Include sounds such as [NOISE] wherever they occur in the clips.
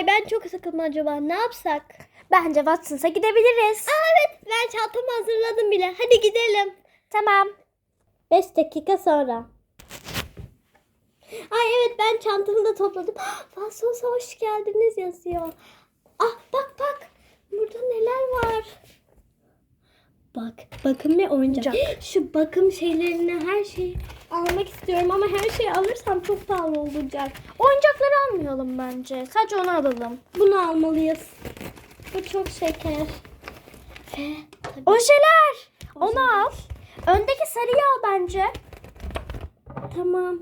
Ay ben çok sıkıldım acaba. Ne yapsak? Bence Watson's'a gidebiliriz. Aa, evet ben çantamı hazırladım bile. Hadi gidelim. Tamam. 5 dakika sonra. Ay evet ben çantamı da topladım. [GASPS] Fasosa hoş geldiniz yazıyor. Bakım ve oyuncak. Şu bakım şeylerini her şeyi almak istiyorum ama her şeyi alırsam çok pahalı olacak. Oyuncakları almayalım bence. Sadece onu alalım. Bunu almalıyız. Bu çok şeker. Ve tabii Ojeler. Onu al. Öndeki sarıyı al bence. tamam.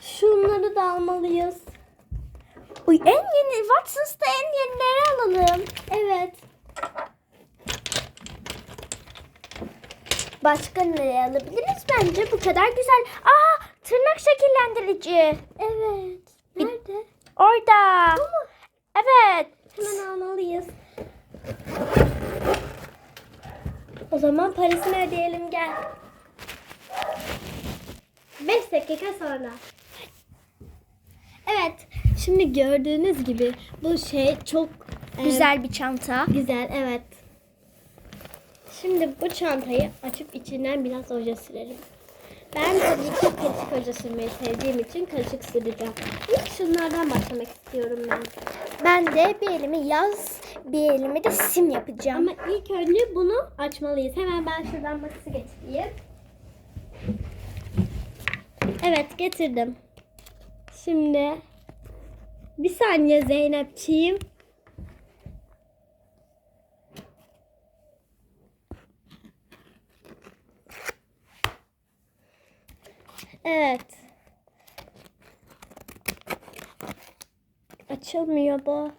Şunları da almalıyız. Uy, en yeni Watson's'ta en yenileri alalım. Evet. Başka ne alabiliriz bence? Bu kadar güzel. Aa, tırnak şekillendirici. Evet. Nerede? Orada. Evet. Hemen almalıyız. O zaman parasını ödeyelim gel. 5 dakika sonra. Evet. Şimdi gördüğünüz gibi bu şey çok e, Güzel bir çanta. Güzel evet. Şimdi bu çantayı açıp içinden biraz oje sürelim. Ben tabii ki kaşık oje sürmeyi sevdiğim için kaşık süreceğim. İlk şunlardan başlamak istiyorum ben. Ben de bir elimi yaz, bir elimi de sim yapacağım. Ama ilk önce bunu açmalıyız. Hemen ben şuradan makası getireyim. Evet getirdim. Şimdi bir saniye Zeynepçiğim. Evet. Açılmıyor bu.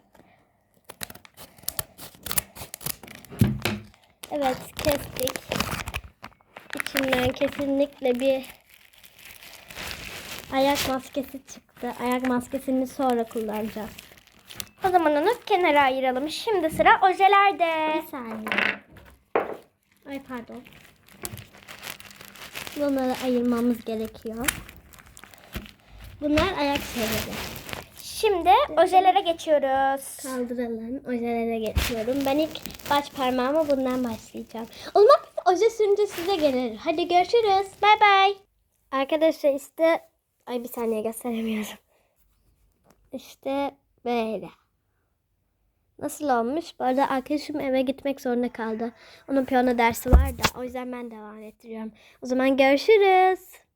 Evet kestik. İçinden kesinlikle bir ayak maskesi çıktı. Ayak maskesini sonra kullanacağız. O zaman onu kenara ayıralım. Şimdi sıra ojelerde. Bir saniye. Ay pardon. Bunları ayırmamız gerekiyor. Bunlar ayak şeyleri. Şimdi ojelere geçiyoruz. Kaldıralım. Ojelere geçiyorum. Ben ilk baş parmağıma bundan başlayacağım. O zaman biz oje sürünce size gelir. Hadi görüşürüz. Bay bay. Arkadaşlar işte ay bir saniye gösteremiyorum. İşte böyle. Nasıl olmuş? Bu arada arkadaşım eve gitmek zorunda kaldı. Onun piyano dersi var da o yüzden ben devam ettiriyorum. O zaman görüşürüz.